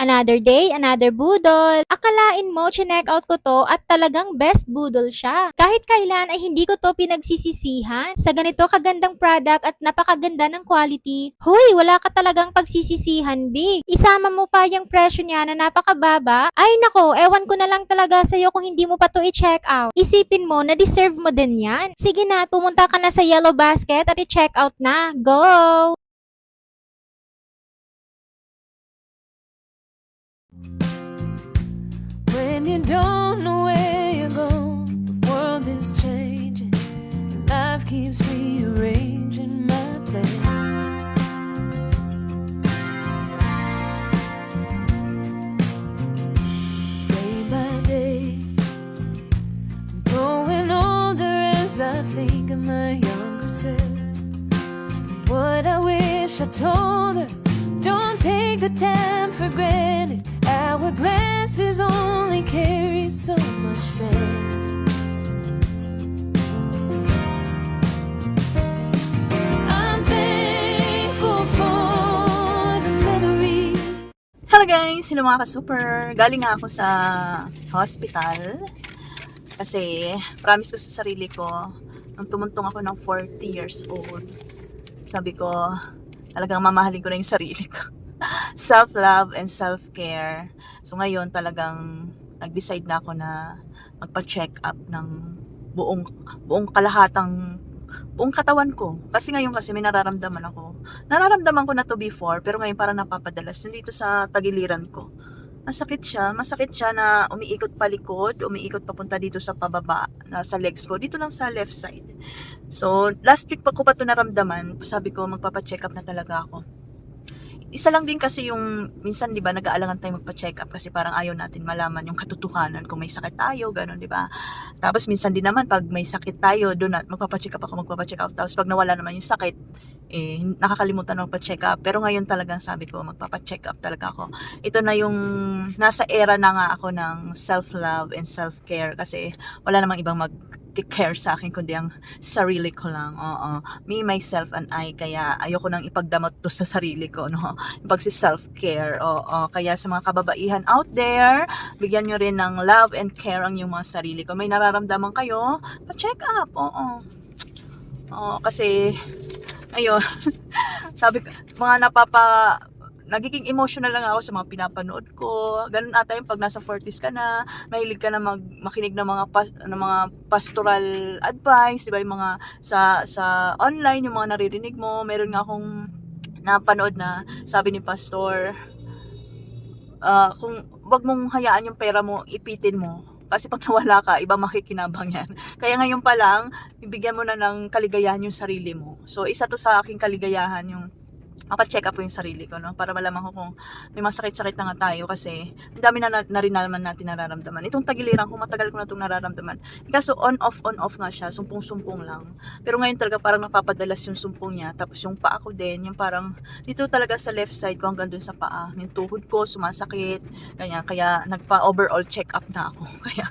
Another day, another budol. Akalain mo, chinek out ko to at talagang best budol siya. Kahit kailan ay hindi ko to pinagsisisihan. Sa ganito kagandang product at napakaganda ng quality, huy, wala ka talagang pagsisisihan, B. Isama mo pa yung presyo niya na napakababa. Ay nako, ewan ko na lang talaga sa'yo kung hindi mo pa to i-check out. Isipin mo na deserve mo din yan. Sige na, pumunta ka na sa Yellow Basket at i-check out na. Go! When you don't know where you're going, the world is changing, and life keeps rearranging my plans. Day by day, I'm growing older as I think of my younger self. What I wish I told her. Guys! Hello mga ka-super! Galing ako sa hospital kasi promise ko sa sarili ko nung tumuntong ako ng 40 years old sabi ko talagang mamahalin ko na yung sarili ko. Self-love and self-care. So ngayon talagang nag-decide na ako na magpa-check up ng buong buong kalahatang buong katawan ko. Kasi ngayon kasi may nararamdaman ako. Nararamdaman ko na to before, pero ngayon parang napapadalas. Nandito sa tagiliran ko. Masakit siya. Masakit siya na umiikot palikod, umiikot papunta dito sa pababa, na sa legs ko. Dito lang sa left side. So, last week pa ko pa to naramdaman, sabi ko magpapa-check up na talaga ako. Isa lang din kasi yung, minsan di ba nag-aalangan tayo magpa-check up kasi parang ayaw natin malaman yung katotohanan kung may sakit tayo, gano'n, di ba? Tapos minsan din naman pag may sakit tayo, doon at magpapa-check up ako, magpapa-check up. Tapos pag nawala naman yung sakit, eh, nakakalimutan na magpa-check up. Pero ngayon talagang sabi ko, magpapa-check up talaga ako. Ito na yung, nasa era na nga ako ng self-love and self-care kasi wala namang ibang mag care sa akin kundi ang sarili ko lang. Oo. Me, myself, and I. Kaya ayoko nang ipagdamot to sa sarili ko. No? Pag si self-care. Oo. Kaya sa mga kababaihan out there, bigyan nyo rin ng love and care ang yung mga sarili ko. May nararamdaman kayo, pa-check up. Oo. Oo, kasi ayun, sabi ko, mga napapa, nagiging emotional lang ako sa mga pinapanood ko. Ganun ata yung pag nasa 40s ka na, mahilig ka na mag, makinig ng mga, pas, ng mga pastoral advice, di ba? Yung mga sa, sa online, yung mga naririnig mo. Meron nga akong napanood na sabi ni pastor, ah, kung wag mong hayaan yung pera mo, ipitin mo. Kasi pag nawala ka, iba makikinabang yan. Kaya ngayon pa lang, ibigyan mo na ng kaligayahan yung sarili mo. So, isa to sa aking kaligayahan yung mapacheck up ko yung sarili ko, no? Para malaman ko kung may masakit-sakit na nga tayo kasi ang dami na, na, na rin naman natin nararamdaman. Itong tagiliran ko, matagal ko na itong nararamdaman. Kaso on-off, on-off nga siya, sumpong-sumpong lang. Pero ngayon talaga parang napapadalas yung sumpong niya. Tapos yung paa ko din, yung parang dito talaga sa left side ko hanggang dun sa paa. Yung tuhod ko, sumasakit. Kaya, kaya nagpa-overall check up na ako. Kaya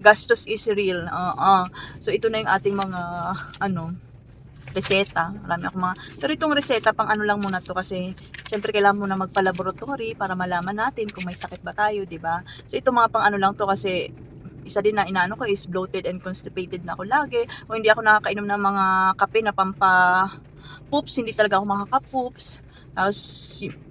gastos is real. Oo. So ito na yung ating mga ano, reseta. Marami akong mga... Pero itong reseta, pang ano lang muna to kasi syempre kailangan muna magpa-laboratory para malaman natin kung may sakit ba tayo, di ba? So ito mga pang ano lang to kasi isa din na inaano ko is bloated and constipated na ako lagi. O hindi ako nakakainom ng mga kape na pampa poops, hindi talaga ako makaka-poops. Tapos,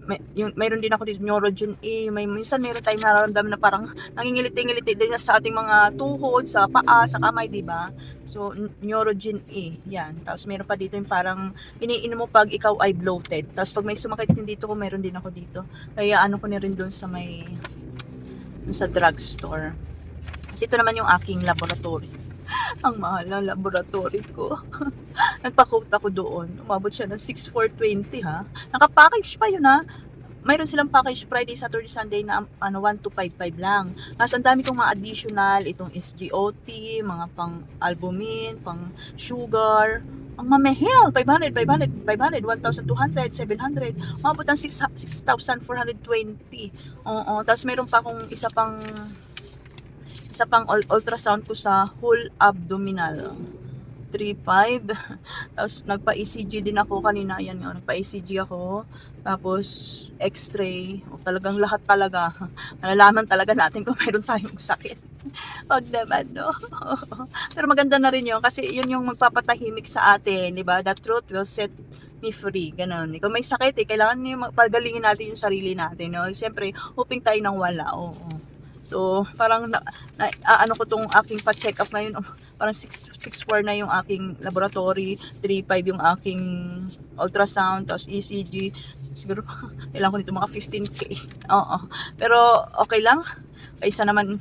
may, yung, mayroon din ako dito, Neurogen A. May, minsan mayroon tayong nararamdaman na parang nangingiliti-ngiliti din sa ating mga tuhod, sa paa, sa kamay, di ba? So, Neurogen A. Yan. Tapos, meron pa dito yung parang iniinom mo pag ikaw ay bloated. Tapos, pag may sumakit din dito ko, meron din ako dito. Kaya, ano ko na rin doon sa may, dun sa drugstore. Kasi ito naman yung aking laboratory. Ang mahal ng laboratory ko. Nagpa-quote ako doon. Umabot siya ng 6,420 ha. Nakapackage pa yun ha. Mayroon silang package Friday, Saturday, Sunday na ano 1255 lang. Tapos ang dami kong mga additional, itong SGOT, mga pang albumin, pang sugar, ang mamehel, 500, 500, 500, 1,200, 700, umabot ng 6 6,420. Oo, tapos meron pa akong isa pang isa pang ul- ultrasound ko sa whole abdominal. 3.5. Tapos nagpa-ECG din ako kanina. Yan nga, nagpa-ECG ako. Tapos x-ray. O, talagang lahat talaga. Malalaman talaga natin kung mayroon tayong sakit. Wag naman, no? Pero maganda na rin yun kasi yun yung magpapatahimik sa atin, di ba? The truth will set me free. Ganon. Kung may sakit, eh, kailangan yung pagalingin natin yung sarili natin, no? Siyempre, hoping tayo ng wala. Oo. So, parang na, na ano ko tong aking pa-check up ngayon, oh, parang 6 6.4 na yung aking laboratory, 3.5 yung aking ultrasound, tapos ECG. Siguro, kailangan ko nito mga 15k. Oo. Pero, okay lang. Kaysa naman,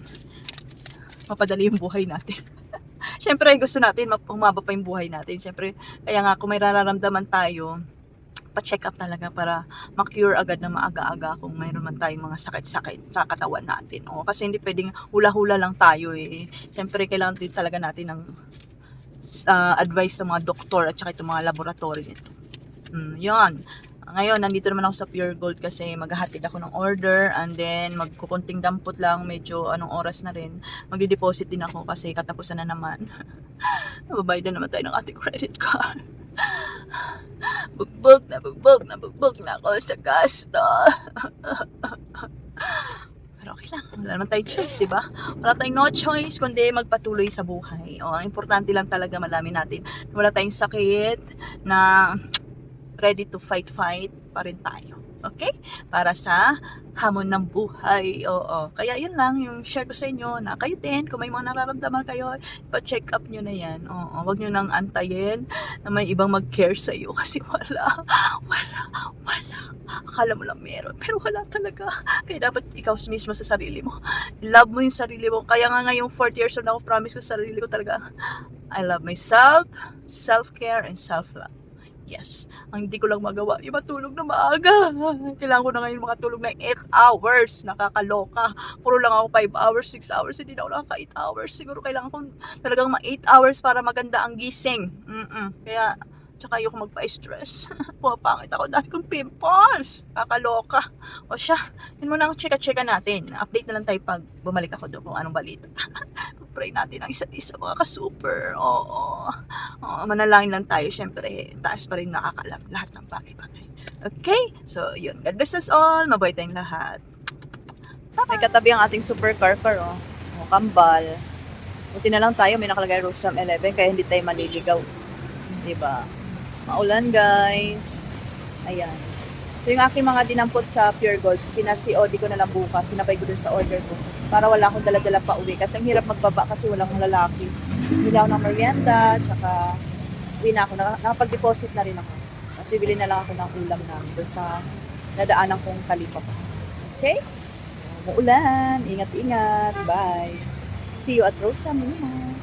mapadali yung buhay natin. Siyempre, gusto natin, humaba pa yung buhay natin. Siyempre, kaya nga, kung may nararamdaman tayo, pa-check up talaga para ma-cure agad na maaga-aga kung mayroon man tayong mga sakit-sakit sa katawan natin. O, kasi hindi pwedeng hula-hula lang tayo eh. Siyempre, kailangan din talaga natin ng ah, advice sa mga doktor at saka itong mga laboratory nito. Mm, yun. Ngayon, nandito naman ako sa Pure Gold kasi maghahatid ako ng order and then magkukunting dampot lang, medyo anong oras na rin. Magdi-deposit din ako kasi katapusan na naman. Nababayad na naman tayo ng ating credit card. Bugbog na bugbog na bugbog na ako sa gasto. Pero okay lang. Wala naman tayong choice, di ba? Wala tayong no choice kundi magpatuloy sa buhay. O, ang importante lang talaga malamin natin na wala tayong sakit na ready to fight fight pa rin tayo. Okay? Para sa hamon ng buhay. Oo. Kaya yun lang yung share ko sa inyo na kayo din, kung may mga nararamdaman kayo, pa-check up nyo na yan. Oo. Huwag nyo nang antayin na may ibang mag-care sa iyo kasi wala. Wala. Wala. Akala mo lang meron, pero wala talaga. Kaya dapat ikaw mismo sa sarili mo. Love mo yung sarili mo. Kaya nga ngayong 40 years old ako, promise ko sa sarili ko talaga, I love myself, self-care, and self-love. Yes. Ang hindi ko lang magawa, yung matulog na maaga. Kailangan ko na ngayon makatulog ng 8 hours. Nakakaloka. Puro lang ako 5 hours, 6 hours. Hindi na ako nakaka 8 hours. Siguro kailangan ko talagang ma 8 hours para maganda ang gising. Mm-mm. Kaya, tsaka ayoko magpa-stress. Pumapangit ako dahil kong pimples. Kakaloka. O siya, yun muna ang chika-chika natin. Update na lang tayo pag bumalik ako doon kung anong balita. Pray natin ang isa't isa mga ka-super. Oo. Oo, manalangin lang tayo. Syempre, taas pa rin nakakalam lahat ng bagay-bagay. Okay? So, yun. God bless us all. Mabuhay tayong lahat. May katabi ang ating super car oh. Oh, kambal. Buti na lang tayo, may nakalagay Rostam 11, kaya hindi tayo maliligaw. Diba? Maulan, guys. Ayan. So, yung aking mga dinampot sa Pure Gold, pinasi-OD ko na lang bukas. Sinapay ko dun sa order ko. Para wala akong dala-dala pa uwi. Kasi ang hirap magbaba kasi wala akong lalaki. Ako ng merienda, tsaka uwi na ako. Naka- Nakapag-deposit na rin ako. Tapos bibili na lang ako ng ulam namin doon sa nadaanan kong kalipa ko. Okay? So, Muulan. Ingat-ingat. Bye. See you at Rosa Muna.